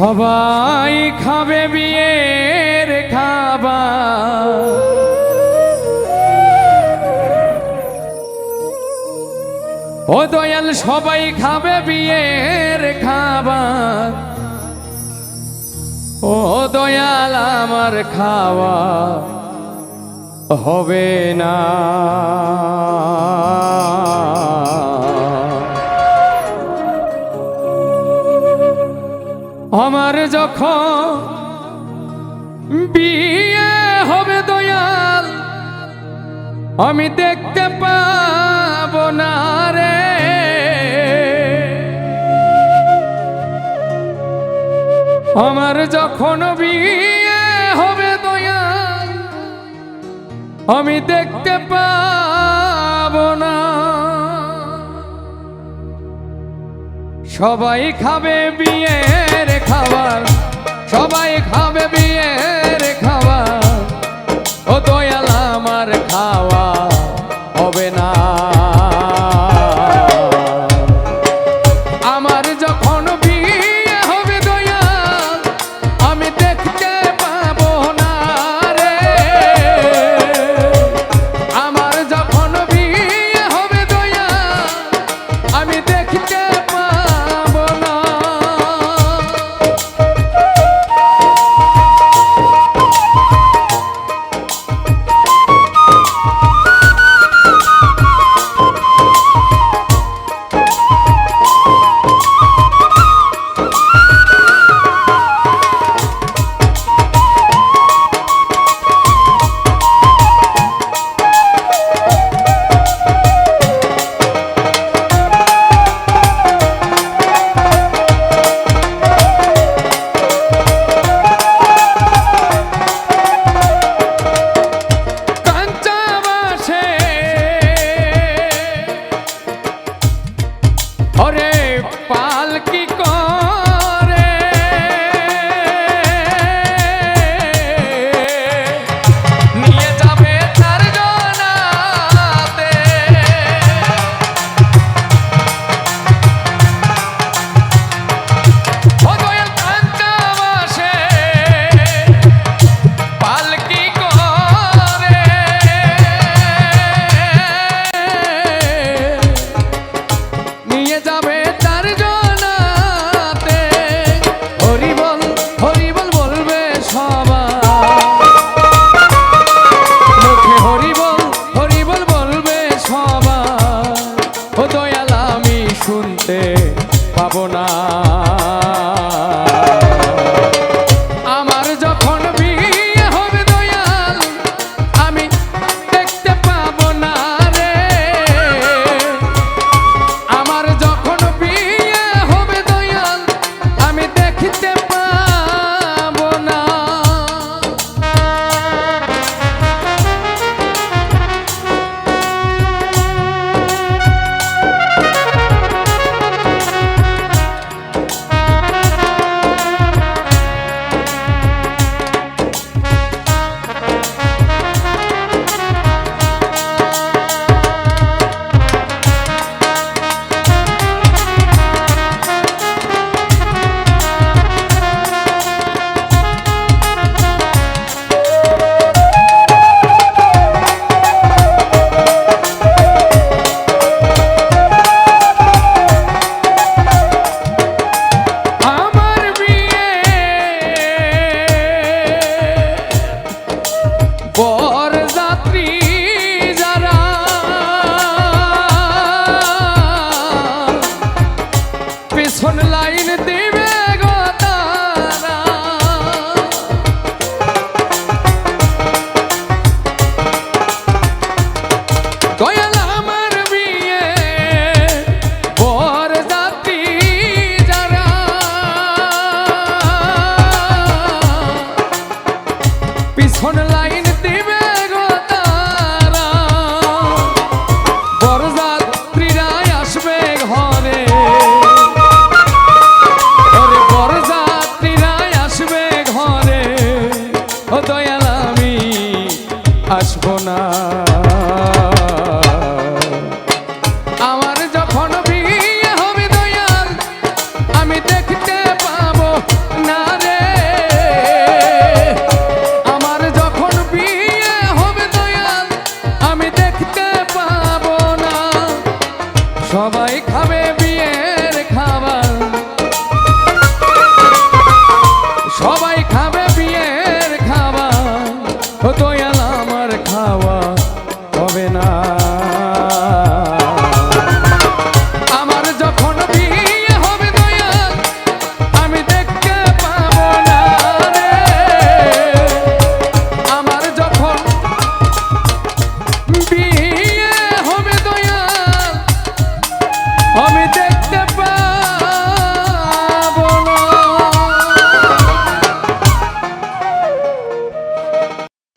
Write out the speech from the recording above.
সবাই খাবে বিয়ের খাবার। ও দয়াল, সবাই খাবে বিয়ের খাবার। ও দয়াল, আমার খাওয়া হবে না। আমার যখন বিয়ে হবে দয়াল, আমি দেখতে পাব না রে। আমার যখন বিয়ে হবে দয়াল, আমি দেখতে পাব না। সবাই খাবে বিয়ের খাবার। সবাই খাবে বিয়ের খাবার। ও দয়াল পাবো না আমার যখন বিয়ে হবে দয়াল, আমি দেখতে পাব না রে। যখন বিয়ে হবে দয়াল, আমি দেখতে আসব না।